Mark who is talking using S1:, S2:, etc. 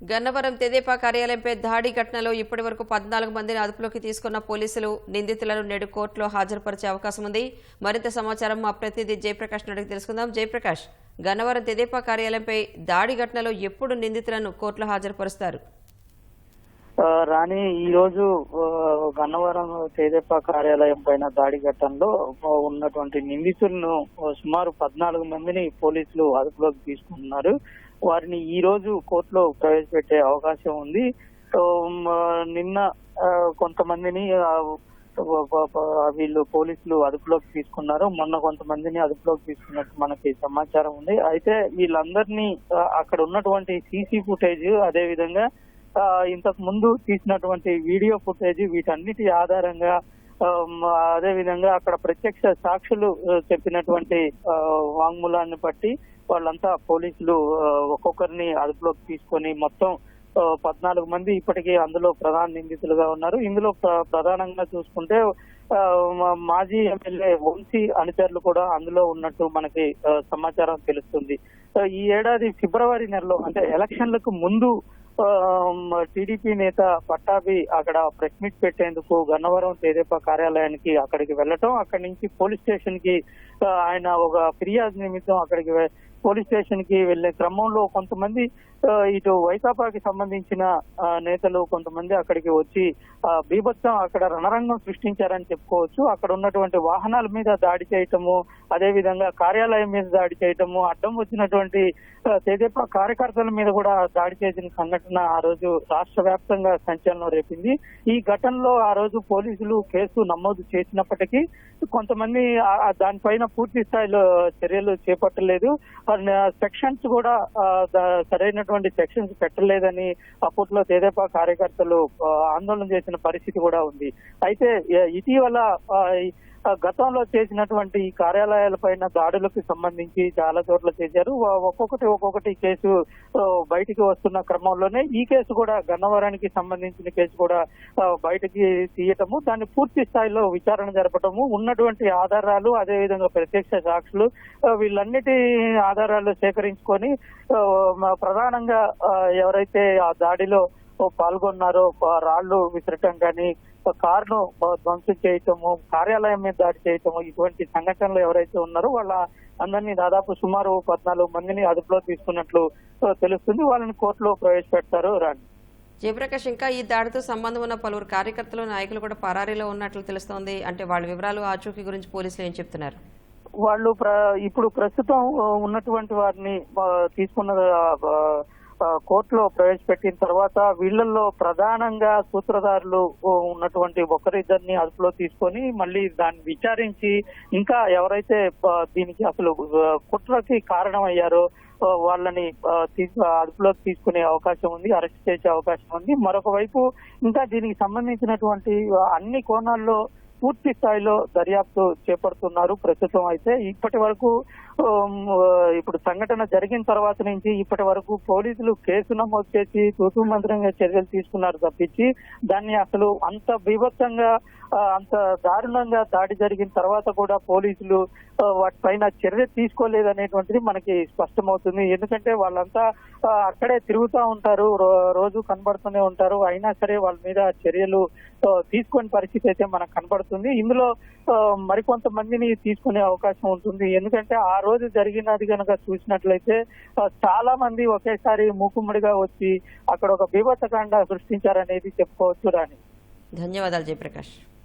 S1: గన్నవరం తెదేపా కార్యాలయంపై దాడి ఘటనలో ఇప్పటి వరకు పద్నాలుగు మందిని అదుపులోకి తీసుకున్న పోలీసులు నిందితులను నేడు కోర్టులో హాజరుపరిచే అవకాశం ఉంది. మరింత సమాచారం మా ప్రతినిధి జయప్రకాష్ నడికి తెలుసుకుందాం. జయప్రకాష్ గన్నవరం తెదేపా కార్యాలయంపై దాడి ఘటనలో ఎప్పుడు నిందితులను కోర్టులో హాజరుపరుస్తారు?
S2: రాణి ఈ రోజు గన్నవరం తేదేపా కార్యాలయం పైన దాడి ఘటనలో ఉన్నటువంటి నిందితులను సుమారు పద్నాలుగు మందిని పోలీసులు అదుపులోకి తీసుకుంటున్నారు. వారిని ఈ రోజు కోర్టులో ప్రవేశపెట్టే అవకాశం ఉంది. నిన్న కొంతమందిని వీళ్ళు పోలీసులు అదుపులోకి తీసుకున్నారు. మొన్న కొంతమందిని అదుపులోకి తీసుకున్నట్టు మనకి సమాచారం ఉంది. అయితే వీళ్ళందరినీ అక్కడ ఉన్నటువంటి సీసీ ఫుటేజ్ అదే విధంగా ఇంతకు ముందు తీసినటువంటి వీడియో ఫుటేజ్ వీటన్నిటి ఆధారంగా అదే విధంగా అక్కడ ప్రత్యక్ష సాక్షులు చెప్పినటువంటి వాంగ్మూలాన్ని బట్టి వాళ్ళంతా పోలీసులు ఒక్కొక్కరిని అదుపులోకి తీసుకొని మొత్తం పద్నాలుగు మంది ఇప్పటికే అందులో ప్రధాన నిందితులుగా ఉన్నారు. ఇందులో ప్ర- ప్రధానంగా చూసుకుంటే మా- మాజీ ఎమ్మెల్యే వంశీ అనుచరులు కూడా అందులో ఉన్నట్టు మనకి సమాచారం తెలుస్తుంది. ఈ ఏడాది ఫిబ్రవరి నెలలో అంటే ఎలక్షన్లకు ముందు టీడీపీ నేత పట్టాభి అక్కడ ప్రెస్ మీట్ పెట్టేందుకు గన్నవరం తెదేపా కార్యాలయానికి అక్కడికి వెళ్ళటం అక్కడి నుంచి పోలీస్ స్టేషన్కి ఆయన ఒక ఫిర్యాదు నిమిత్తం అక్కడికి పోలీస్ స్టేషన్కి వెళ్ళే క్రమంలో కొంతమంది ఇటు వైకాపాకి సంబంధించిన నేతలు కొంతమంది అక్కడికి వచ్చి బీభత్సం అక్కడ రణరంగం సృష్టించారని చెప్పుకోవచ్చు. అక్కడ ఉన్నటువంటి వాహనాల మీద దాడి చేయటము అదే విధంగా కార్యాలయం మీద దాడి చేయటము అడ్డం వచ్చినటువంటి తెదేపా కార్యకర్తల మీద కూడా దాడి చేసిన సంఘటన ఆ రోజు రాష్ట్ర వ్యాప్తంగా సంచలనం రేపింది. ఈ ఘటనలో ఆ రోజు పోలీసులు కేసు నమోదు చేసినప్పటికీ కొంతమంది దానిపైన పూర్తి స్థాయిలో చర్యలు చేపట్టలేదు. సెక్షన్స్ కూడా సరైనటువంటి సెక్షన్స్ పెట్టలేదని అప్పట్లో తెదేపా కార్యకర్తలు ఆందోళన చేసిన పరిస్థితి కూడా ఉంది. అయితే ఇటీవల గతంలో చేసినటువంటి ఈ కార్యాలయాల పైన దాడులకు సంబంధించి చాలా చోట్ల చేశారు. ఒక్కొక్కటి ఒక్కొక్కటి కేసు బయటికి వస్తున్న క్రమంలోనే ఈ కేసు కూడా గన్నవరానికి సంబంధించిన కేసు కూడా బయటికి తీయటము దాన్ని పూర్తి స్థాయిలో విచారణ జరపటము ఉన్నటువంటి ఆధారాలు అదే విధంగా ప్రత్యక్ష సాక్షులు వీళ్ళన్నిటి ఆధారాలు సేకరించుకొని మా ప్రధానంగా ఎవరైతే ఆ దాడిలో పాల్గొన్నారో రాళ్ళు రాళ్ళు విసరటం కానీ కారును ధ్వంసం చేయటము కార్యాలయం మీద దాడి చేయటము ఇటువంటి సంఘటనలు ఎవరైతే ఉన్నారో వాళ్ళ అందరినీ దాదాపు సుమారు పద్నాలుగు మందిని అదుపులో తీసుకున్నట్లు తెలుస్తుంది. వాళ్ళని కోర్టులో ప్రవేశపెడతారు రాండి
S1: జయప్రకాష్ ఇంకా ఈ దాడితో సంబంధం ఉన్న పలువురు కార్యకర్తలు నాయకులు కూడా పరారీలో ఉన్నట్లు తెలుస్తోంది. అంటే వాళ్ళ వివరాలు ఆచూకీ గురించి పోలీసులు ఏం చెప్తున్నారు?
S2: వాళ్ళు ఇప్పుడు ప్రస్తుతం ఉన్నటువంటి వారిని తీసుకున్న కోర్టులో ప్రవేశపెట్టిన తర్వాత వీళ్ళల్లో ప్రధానంగా సూత్రధారులు ఉన్నటువంటి ఒకరిద్దరిని అదుపులో తీసుకొని మళ్ళీ దాన్ని విచారించి ఇంకా ఎవరైతే దీనికి అసలు కుట్రకి కారణమయ్యారో వాళ్ళని అదుపులోకి తీసుకునే అవకాశం ఉంది అరెస్ట్ చేసే అవకాశం ఉంది. మరొక వైపు ఇంకా దీనికి సంబంధించినటువంటి అన్ని కోణాల్లో పూర్తి స్థాయిలో దర్యాప్తు చేపడుతున్నారు ప్రస్తుతం అయితే. ఇప్పటి వరకు ఇప్పుడు సంఘటన జరిగిన తర్వాత నుంచి ఇప్పటి వరకు పోలీసులు కేసు నమోదు చేసి తూతు మంత్రంగా చర్యలు తీసుకున్నారు తప్పించి దాన్ని అసలు అంత బీభత్సంగా అంత దారుణంగా దాడి జరిగిన తర్వాత కూడా పోలీసులు వాటిపైన చర్య తీసుకోలేదనేటువంటిది మనకి స్పష్టమవుతుంది. ఎందుకంటే వాళ్ళంతా అక్కడే తిరుగుతూ ఉంటారు రో- రోజు కనబడుతూనే ఉంటారు. అయినా సరే వాళ్ళ మీద చర్యలు తీసుకొని పరిస్థితి అయితే మనకు కనబడుతుంది. ఇందులో మరికొంతమందిని తీసుకునే అవకాశం ఉంటుంది. ఎందుకంటే ఆ రోజు జరిగినది కనుక చూసినట్లయితే చాలా మంది ఒకేసారి మూకుమ్మడిగా వచ్చి అక్కడ ఒక బీభత్సకాండ సృష్టించారనేది చెప్పుకోవచ్చు రాని
S1: ధన్యవాదాలు జయప్రకాష్.